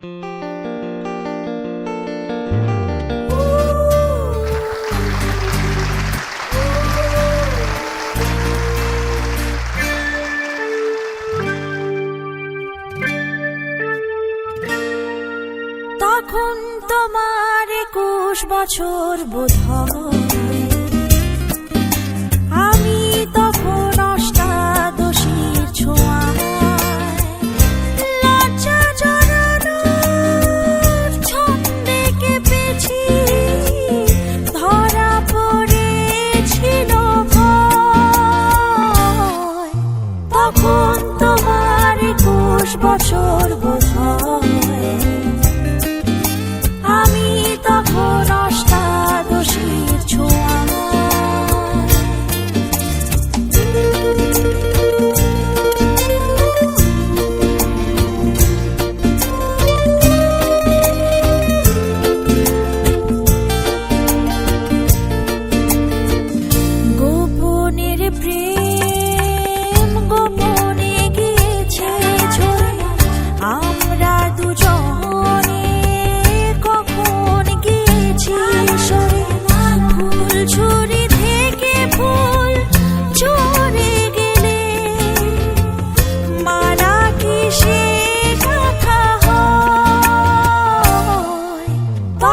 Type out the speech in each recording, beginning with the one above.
তখন তোমার একুশ বছর বোধ তখন তোমার একুশ বছর বছর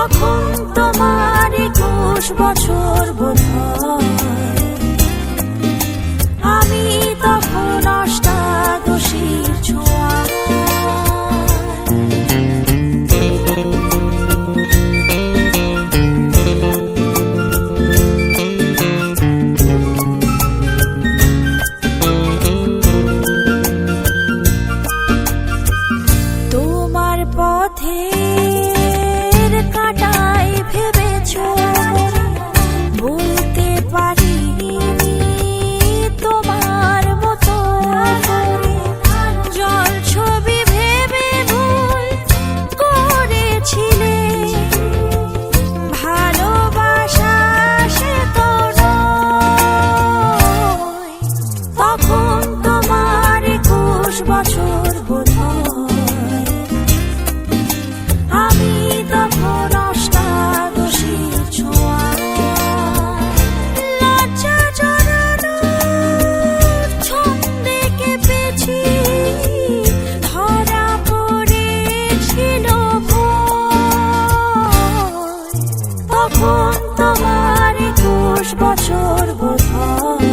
তখন তোমার একুশ বছর বোধ হয় তোমার একুশ বছর বোধ হয়